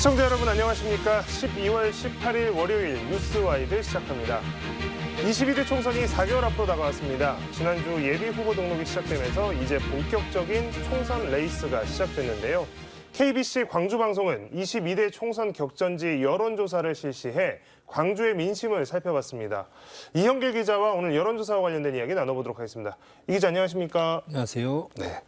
시청자 여러분 안녕하십니까? 12월 18일 월요일 뉴스와이드 시작합니다. 22대 총선이 4개월 앞으로 다가왔습니다. 지난주 예비 후보 등록이 시작되면서 이제 본격적인 총선 레이스가 시작됐는데요. KBC 광주방송은 22대 총선 격전지 여론조사를 실시해 광주의 민심을 살펴봤습니다. 이형길 기자와 오늘 여론조사와 관련된 이야기 나눠보도록 하겠습니다. 이 기자 안녕하십니까? 안녕하세요. 네.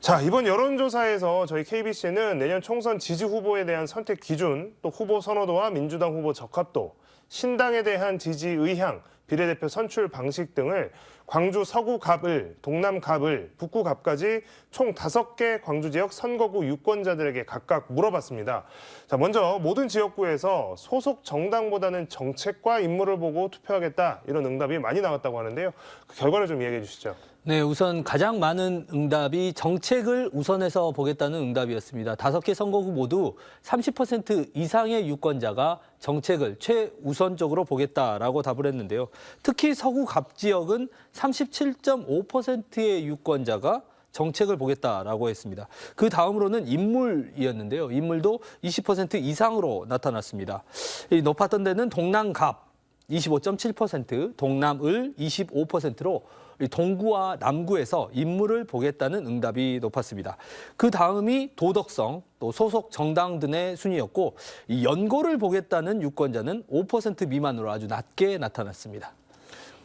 자, 이번 여론조사에서 저희 KBC는 내년 총선 지지 후보에 대한 선택 기준, 또 후보 선호도와 민주당 후보 적합도, 신당에 대한 지지 의향, 비례대표 선출 방식 등을 광주 서구 갑을, 동남 갑을, 북구 갑까지 총 다섯 개 광주 지역 선거구 유권자들에게 각각 물어봤습니다. 자, 먼저 모든 지역구에서 소속 정당보다는 정책과 인물을 보고 투표하겠다 이런 응답이 많이 나왔다고 하는데요. 그 결과를 좀 이야기해 주시죠. 네, 우선 가장 많은 응답이 정책을 우선해서 보겠다는 응답이었습니다. 다섯 개 선거구 모두 30% 이상의 유권자가 정책을 최우선적으로 보겠다라고 답을 했는데요. 특히 서구 갑 지역은 37.5%의 유권자가 정책을 보겠다라고 했습니다. 그 다음으로는 인물이었는데요. 인물도 20% 이상으로 나타났습니다. 이 높았던 데는 동남갑 25.7%, 동남을 25%로 동구와 남구에서 인물을 보겠다는 응답이 높았습니다. 그 다음이 도덕성, 또 소속 정당 등의 순위였고 이 연고를 보겠다는 유권자는 5% 미만으로 아주 낮게 나타났습니다.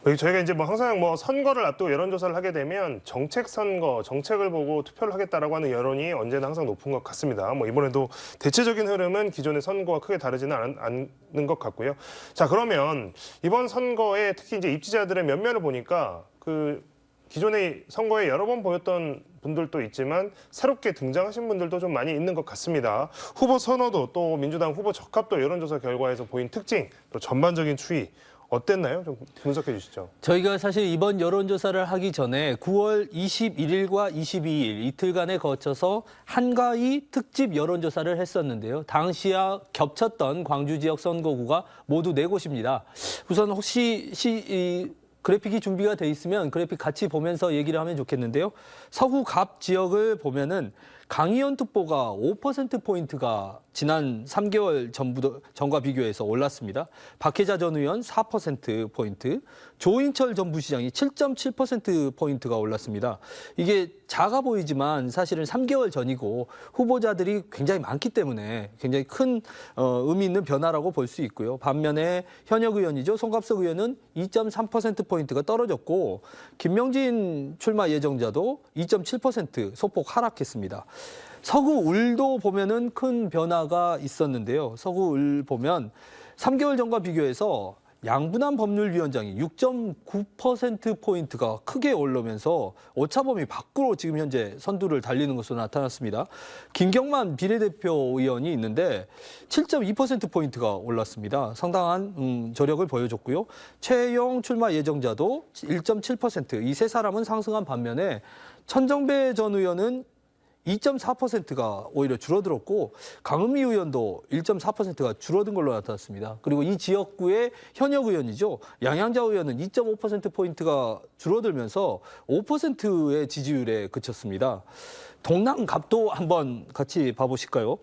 여기 저희가 이제 뭐 항상 뭐 선거를 앞두고 여론조사를 하게 되면 정책 선거, 정책을 보고 투표를 하겠다라고 하는 여론이 언제나 항상 높은 것 같습니다. 뭐 이번에도 대체적인 흐름은 기존의 선거와 크게 다르지는 않, 않는 것 같고요. 자 그러면 이번 선거에 특히 이제 입지자들의 면면을 보니까 그 기존의 선거에 여러 번 보였던 분들도 있지만 새롭게 등장하신 분들도 좀 많이 있는 것 같습니다. 후보 선호도 또 민주당 후보 적합도 여론조사 결과에서 보인 특징 또 전반적인 추이 어땠나요? 좀 분석해 주시죠. 저희가 사실 이번 여론조사를 하기 전에 9월 21일과 22일 이틀간에 거쳐서 한가위 특집 여론조사를 했었는데요. 당시와 겹쳤던 광주 지역 선거구가 모두 네 곳입니다. 우선 혹시 시, 이, 그래픽이 준비가 돼 있으면 그래픽 같이 보면서 얘기를 하면 좋겠는데요. 서구 갑 지역을 보면은 강의원 특보가 5%포인트가 지난 3개월 전부, 전과 비교해서 올랐습니다. 박혜자 전 의원 4%포인트, 조인철 전 부시장이 7.7%포인트가 올랐습니다. 이게 작아 보이지만 사실은 3개월 전이고 후보자들이 굉장히 많기 때문에 굉장히 큰 어, 의미 있는 변화라고 볼 수 있고요. 반면에 현역 의원이죠. 송갑석 의원은 2.3%포인트가 떨어졌고 김명진 출마 예정자도 2.7% 소폭 하락했습니다. 서구 울도 보면은 큰 변화가 있었는데요. 서구 울 보면 3개월 전과 비교해서 양분한 법률위원장이 6.9%포인트가 크게 오르면서 오차범위 밖으로 지금 현재 선두를 달리는 것으로 나타났습니다. 김경만 비례대표 의원이 있는데 7.2%포인트가 올랐습니다. 상당한 음, 저력을 보여줬고요. 최영 출마 예정자도 1.7%이 세 사람은 상승한 반면에 천정배 전 의원은 2.4%가 오히려 줄어들었고 강은미 의원도 1.4%가 줄어든 걸로 나타났습니다. 그리고 이 지역구의 현역 의원이죠. 양양자 의원은 2.5% 포인트가 줄어들면서 5%의 지지율에 그쳤습니다. 동남갑도 한번 같이 봐 보실까요?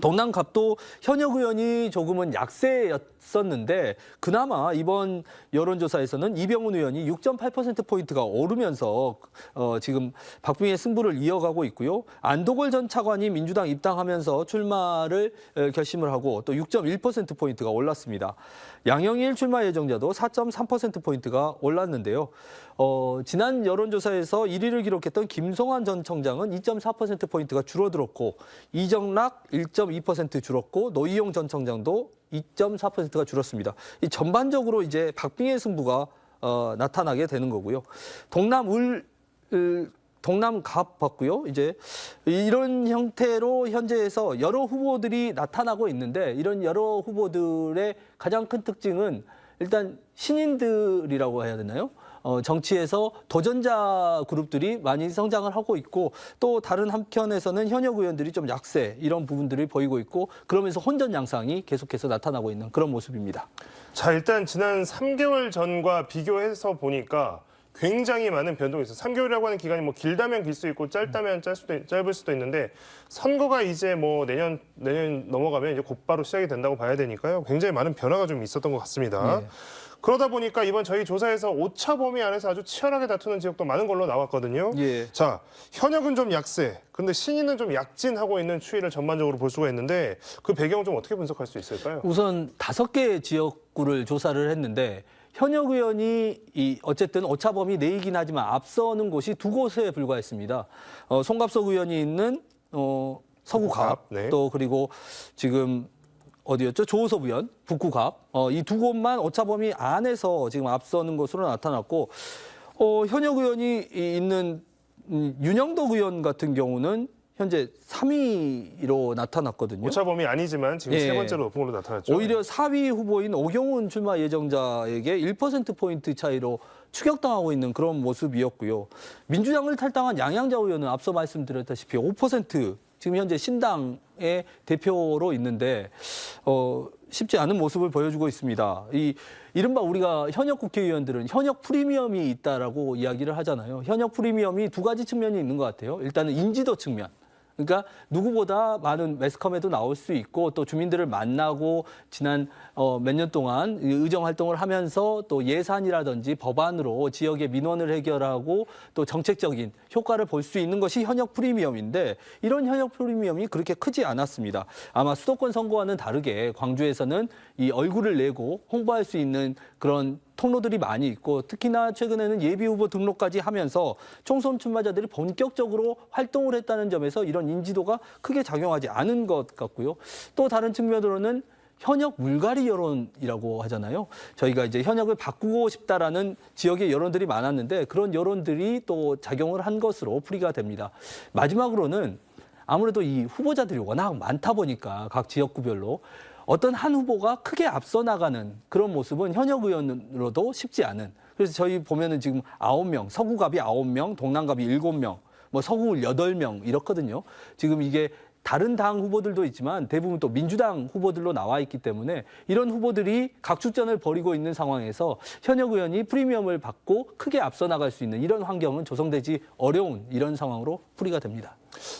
동남갑도 현역 의원이 조금은 약세였 었는데 그나마 이번 여론조사에서는 이병훈 의원이 6.8%포인트가 오르면서 어, 지금 박빙의 승부를 이어가고 있고요. 안도걸 전 차관이 민주당 입당하면서 출마를 에, 결심을 하고 또 6.1%포인트가 올랐습니다. 양영일 출마 예정자도 4.3%포인트가 올랐는데요. 어, 지난 여론조사에서 1위를 기록했던 김성환 전 청장은 2.4%포인트가 줄어들었고 이정락 1.2% 줄었고 노희용 전 청장도 2.4%가 줄었습니다. 이 전반적으로 이제 박빙의 승부가 어, 나타나게 되는 거고요. 동남울 을, 동남갑 봤고요. 이제 이런 형태로 현재에서 여러 후보들이 나타나고 있는데 이런 여러 후보들의 가장 큰 특징은 일단 신인들이라고 해야 되나요? 어, 정치에서 도전자 그룹들이 많이 성장을 하고 있고 또 다른 한편에서는 현역 의원들이 좀 약세 이런 부분들이 보이고 있고 그러면서 혼전 양상이 계속해서 나타나고 있는 그런 모습입니다. 자, 일단 지난 3개월 전과 비교해서 보니까 굉장히 많은 변동이 있어요. 3개월이라고 하는 기간이 뭐 길다면 길 수 있고 짧다면 짧 수도, 짧을 수도 있는데 선거가 이제 뭐 내년 내년 넘어가면 이제 곧바로 시작이 된다고 봐야 되니까요. 굉장히 많은 변화가 좀 있었던 것 같습니다. 예. 그러다 보니까 이번 저희 조사에서 오차 범위 안에서 아주 치열하게 다투는 지역도 많은 걸로 나왔거든요. 예. 자, 현역은 좀 약세, 근데 신인은 좀 약진하고 있는 추이를 전반적으로 볼 수가 있는데 그 배경 좀 어떻게 분석할 수 있을까요? 우선 다섯 개 지역구를 조사를 했는데 현역 의원이 이 어쨌든 오차범위 내이긴 하지만 앞서는 곳이 두 곳에 불과했습니다. 어, 송갑석 의원이 있는 어, 서구갑 네. 또 그리고 지금 어디였죠? 조호섭 의원 북구갑 어, 이 두 곳만 오차범위 안에서 지금 앞서는 것으로 나타났고 어, 현역 의원이 이- 있는 음, 윤영덕 의원 같은 경우는 현재 3위로 나타났거든요. 오차 범위 아니지만 지금 예. 세 번째로 높은 걸로 나타났죠. 오히려 4위 후보인 오경훈 출마 예정자에게 1%포인트 차이로 추격당하고 있는 그런 모습이었고요. 민주당을 탈당한 양양자 의원은 앞서 말씀드렸다시피 5% 지금 현재 신당의 대표로 있는데 어, 쉽지 않은 모습을 보여주고 있습니다. 이 이른바 우리가 현역 국회의원들은 현역 프리미엄이 있다라고 이야기를 하잖아요. 현역 프리미엄이 두 가지 측면이 있는 것 같아요. 일단은 인지도 측면. 그러니까 누구보다 많은 매스컴에도 나올 수 있고 또 주민들을 만나고 지난 어, 몇 년 동안 이 의정 활동을 하면서 또 예산이라든지 법안으로 지역의 민원을 해결하고 또 정책적인 효과를 볼 수 있는 것이 현역 프리미엄인데 이런 현역 프리미엄이 그렇게 크지 않았습니다. 아마 수도권 선거와는 다르게 광주에서는 이 얼굴을 내고 홍보할 수 있는 그런 통로들이 많이 있고 특히나 최근에는 예비 후보 등록까지 하면서 총선 출마자들이 본격적으로 활동을 했다는 점에서 이런 인지도가 크게 작용하지 않은 것 같고요. 또 다른 측면으로는 현역 물갈이 여론이라고 하잖아요. 저희가 이제 현역을 바꾸고 싶다라는 지역의 여론들이 많았는데 그런 여론들이 또 작용을 한 것으로 풀이가 됩니다. 마지막으로는 아무래도 이 후보자들이 워낙 많다 보니까 각 지역구별로 어떤 한 후보가 크게 앞서 나가는 그런 모습은 현역 의원으로도 쉽지 않은. 그래서 저희 보면은 지금 아홉 명 서구갑이 아홉 명 동남갑이 일곱 명뭐 서구 여덟 명 이렇거든요. 지금 이게 다른 당 후보들도 있지만 대부분 또 민주당 후보들로 나와 있기 때문에 이런 후보들이 각축전을 벌이고 있는 상황에서 현역 의원이 프리미엄을 받고 크게 앞서 나갈 수 있는 이런 환경은 조성되지 어려운 이런 상황으로 풀이가 됩니다.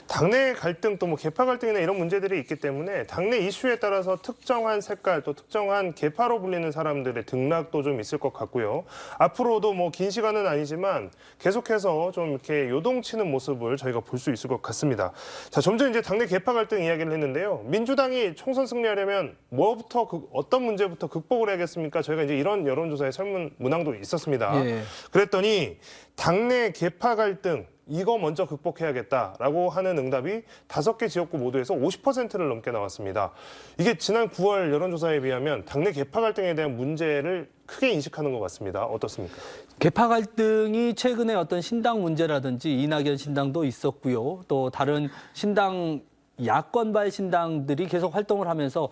당내 갈등 또 뭐 개파 갈등이나 이런 문제들이 있기 때문에 당내 이슈에 따라서 특정한 색깔 또 특정한 개파로 불리는 사람들의 등락도 좀 있을 것 같고요. 앞으로도 뭐 긴 시간은 아니지만 계속해서 좀 이렇게 요동치는 모습을 저희가 볼 수 있을 것 같습니다. 자, 좀 전 이제 당내 개파 갈등 이야기를 했는데요. 민주당이 총선 승리하려면 뭐부터 극- 어떤 문제부터 극복을 해야겠습니까? 저희가 이제 이런 여론조사의 설문 문항도 있었습니다. 예. 그랬더니 당내 개파 갈등 이거 먼저 극복해야겠다라고 하는 응답이 다섯 개 지역구 모두에서 50%를 넘게 나왔습니다. 이게 지난 9월 여론조사에 비하면 당내 개파 갈등에 대한 문제를 크게 인식하는 것 같습니다. 어떻습니까? 개파 갈등이 최근에 어떤 신당 문제라든지 이낙연 신당도 있었고요. 또 다른 신당 야권발 신당들이 계속 활동을 하면서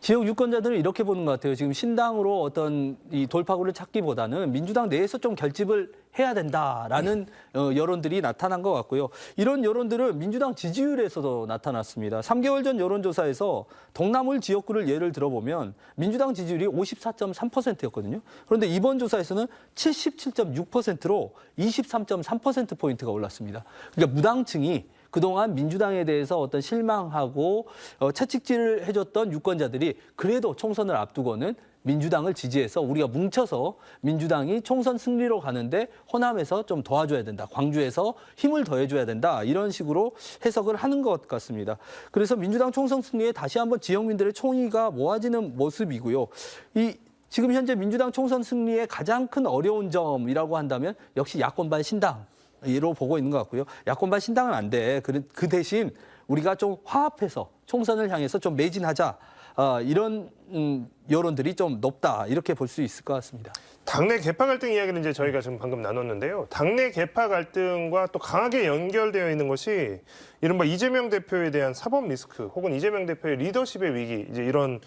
지역 유권자들은 이렇게 보는 것 같아요. 지금 신당으로 어떤 이 돌파구를 찾기보다는 민주당 내에서 좀 결집을 해야 된다라는 어, 여론들이 나타난 것 같고요. 이런 여론들은 민주당 지지율에서도 나타났습니다. 3개월 전 여론조사에서 동남울 지역구를 예를 들어보면 민주당 지지율이 54.3%였거든요. 그런데 이번 조사에서는 77.6%로 23.3%포인트가 올랐습니다. 그러니까 무당층이 그동안 민주당에 대해서 어떤 실망하고 어, 채찍질을 해줬던 유권자들이 그래도 총선을 앞두고는 민주당을 지지해서 우리가 뭉쳐서 민주당이 총선 승리로 가는데 호남에서 좀 도와줘야 된다. 광주에서 힘을 더해줘야 된다. 이런 식으로 해석을 하는 것 같습니다. 그래서 민주당 총선 승리에 다시 한번 지역민들의 총의가 모아지는 모습이고요. 이 지금 현재 민주당 총선 승리의 가장 큰 어려운 점이라고 한다면 역시 야권발 신당. 이로 보고 있는 것 같고요. 야권발 신당은 안 돼. 그, 그 대신 우리가 좀 화합해서 총선을 향해서 좀 매진하자. 아, 이런 음, 여론들이 좀 높다. 이렇게 볼 수 있을 것 같습니다. 당내 개파 갈등 이야기를 이제 저희가 지금 방금 나눴는데요. 당내 개파 갈등과 또 강하게 연결되어 있는 것이 이른바 이재명 대표에 대한 사법 리스크 혹은 이재명 대표의 리더십의 위기 이제 이런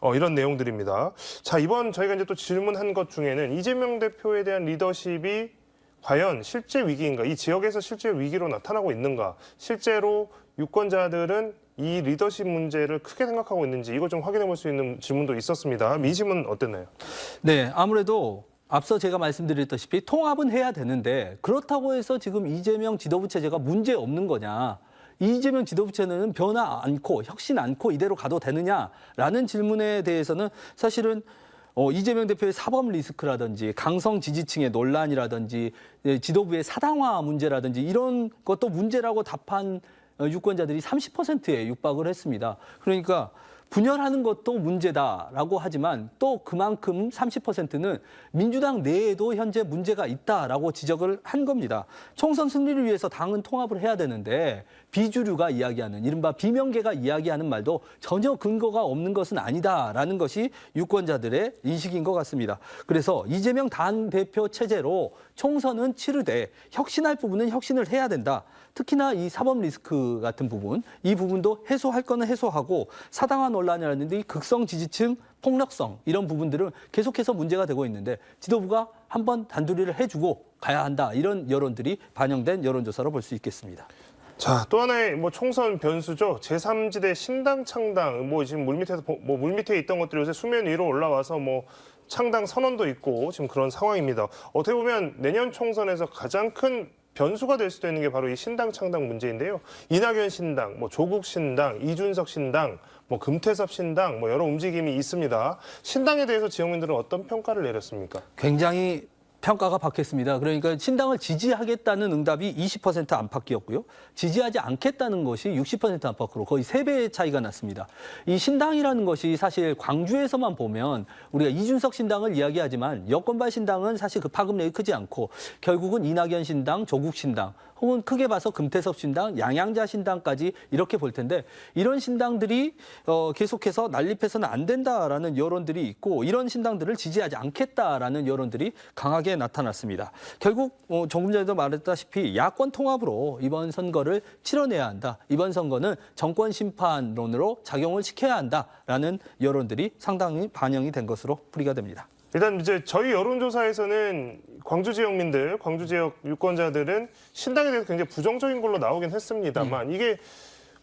어, 이런 내용들입니다. 자 이번 저희가 이제 또 질문한 것 중에는 이재명 대표에 대한 리더십이 과연 실제 위기인가? 이 지역에서 실제 위기로 나타나고 있는가? 실제로 유권자들은 이 리더십 문제를 크게 생각하고 있는지 이거 좀 확인해 볼 수 있는 질문도 있었습니다. 민심은 어땠나요? 네, 아무래도 앞서 제가 말씀드렸다시피 통합은 해야 되는데 그렇다고 해서 지금 이재명 지도부 체제가 문제 없는 거냐? 이재명 지도부 체제는 변화 않고 혁신 않고 이대로 가도 되느냐라는 질문에 대해서는 사실은 어, 이재명 대표의 사법 리스크라든지 강성 지지층의 논란이라든지 예, 지도부의 사당화 문제라든지 이런 것도 문제라고 답한 어, 유권자들이 30%에 육박을 했습니다. 그러니까 분열하는 것도 문제다라고 하지만 또 그만큼 30%는 민주당 내에도 현재 문제가 있다라고 지적을 한 겁니다. 총선 승리를 위해서 당은 통합을 해야 되는데 비주류가 이야기하는 이른바 비명계가 이야기하는 말도 전혀 근거가 없는 것은 아니다라는 것이 유권자들의 인식인 것 같습니다. 그래서 이재명 당 대표 체제로 총선은 치르되 혁신할 부분은 혁신을 해야 된다. 특히나 이 사법 리스크 같은 부분, 이 부분도 해소할 거는 해소하고 사당화 논란이라든지 극성 지지층 폭력성 이런 부분들은 계속해서 문제가 되고 있는데 지도부가 한번 단두리를 해주고 가야 한다 이런 여론들이 반영된 여론조사로 볼 수 있겠습니다. 자, 또 하나의 뭐 총선 변수죠. 제3지대 신당 창당. 뭐 지금 물밑에서 보- 뭐 물밑에 있던 것들이 요새 수면 위로 올라와서 뭐 창당 선언도 있고 지금 그런 상황입니다. 어떻게 보면 내년 총선에서 가장 큰 변수가 될 수도 있는 게 바로 이 신당 창당 문제인데요. 이낙연 신당, 뭐 조국 신당, 이준석 신당, 뭐 금태섭 신당, 뭐 여러 움직임이 있습니다. 신당에 대해서 지역민들은 어떤 평가를 내렸습니까? 굉장히 평가가 바뀌었습니다. 그러니까 신당을 지지하겠다는 응답이 20% 안팎이었고요. 지지하지 않겠다는 것이 60% 안팎으로 거의 3배의 차이가 났습니다. 이 신당이라는 것이 사실 광주에서만 보면 우리가 이준석 신당을 이야기하지만 여권발 신당은 사실 그 파급력이 크지 않고 결국은 이낙연 신당, 조국 신당 혹은 크게 봐서 금태섭 신당, 양양자 신당까지 이렇게 볼 텐데 이런 신당들이 어, 계속해서 난립해서는 안 된다라는 여론들이 있고 이런 신당들을 지지하지 않겠다라는 여론들이 강하게 나타났습니다. 결국 어, 조금 전에도 말했다시피 야권 통합으로 이번 선거를 치러내야 한다. 이번 선거는 정권 심판론으로 작용을 시켜야 한다라는 여론들이 상당히 반영이 된 것으로 풀이가 됩니다. 일단 이제 저희 여론조사에서는 광주 지역민들, 광주 지역 유권자들은 신당에 대해서 굉장히 부정적인 걸로 나오긴 했습니다만 이게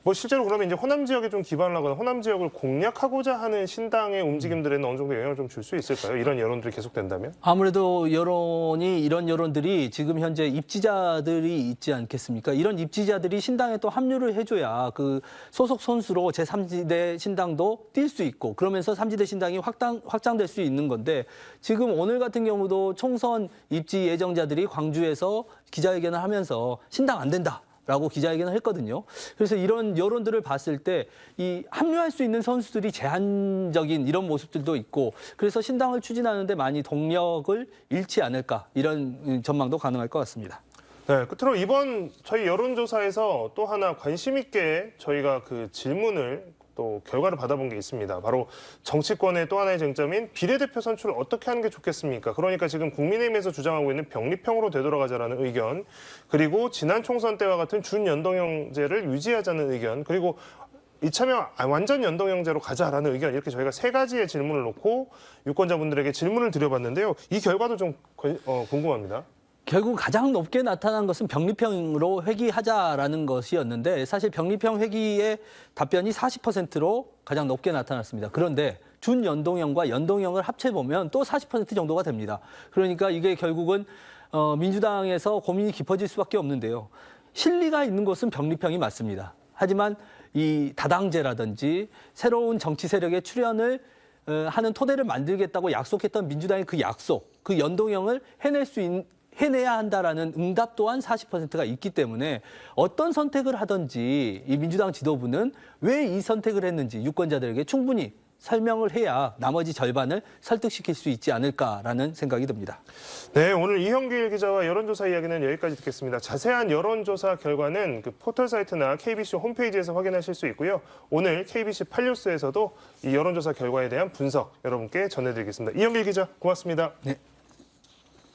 뭐 실제로 그러면 이제 호남 지역에 좀 기반을 하거나 호남 지역을 공략하고자 하는 신당의 움직임들에는 어느 정도 영향을 좀 줄 수 있을까요? 이런 여론들이 계속된다면? 아무래도 여론이 이런 여론들이 지금 현재 입지자들이 있지 않겠습니까? 이런 입지자들이 신당에 또 합류를 해줘야 그 소속 선수로 제 3지대 신당도 뛸 수 있고 그러면서 3지대 신당이 확장 확장될 수 있는 건데 지금 오늘 같은 경우도 총선 입지 예정자들이 광주에서 기자회견을 하면서 신당 안 된다. 라고 기자회견을 했거든요. 그래서 이런 여론들을 봤을 때 이 합류할 수 있는 선수들이 제한적인 이런 모습들도 있고 그래서 신당을 추진하는데 많이 동력을 잃지 않을까 이런 전망도 가능할 것 같습니다. 네, 끝으로 이번 저희 여론조사에서 또 하나 관심 있게 저희가 그 질문을 또 결과를 받아본 게 있습니다. 바로 정치권의 또 하나의 쟁점인 비례대표 선출을 어떻게 하는 게 좋겠습니까? 그러니까 지금 국민의힘에서 주장하고 있는 병립형으로 되돌아가자라는 의견, 그리고 지난 총선 때와 같은 준연동형제를 유지하자는 의견, 그리고 이참에 완전 연동형제로 가자라는 의견 이렇게 저희가 세 가지의 질문을 놓고 유권자분들에게 질문을 드려봤는데요. 이 결과도 좀 관- 어, 궁금합니다. 결국 가장 높게 나타난 것은 병립형으로 회귀하자라는 것이었는데 사실 병립형 회귀의 답변이 40%로 가장 높게 나타났습니다. 그런데 준연동형과 연동형을 합쳐보면 또 40% 정도가 됩니다. 그러니까 이게 결국은 어, 민주당에서 고민이 깊어질 수밖에 없는데요. 실리가 있는 것은 병립형이 맞습니다. 하지만 이 다당제라든지 새로운 정치 세력의 출현을 어, 하는 토대를 만들겠다고 약속했던 민주당의 그 약속, 그 연동형을 해낼 수 있는 해내야 한다라는 응답 또한 40%가 있기 때문에 어떤 선택을 하든지 이 민주당 지도부는 왜 이 선택을 했는지 유권자들에게 충분히 설명을 해야 나머지 절반을 설득시킬 수 있지 않을까라는 생각이 듭니다. 네, 오늘 이형길 기자와 여론조사 이야기는 여기까지 듣겠습니다. 자세한 여론조사 결과는 그 포털 사이트나 KBC 홈페이지에서 확인하실 수 있고요. 오늘 KBC 8뉴스에서도 이 여론조사 결과에 대한 분석 여러분께 전해드리겠습니다. 이형길 기자, 고맙습니다. 네,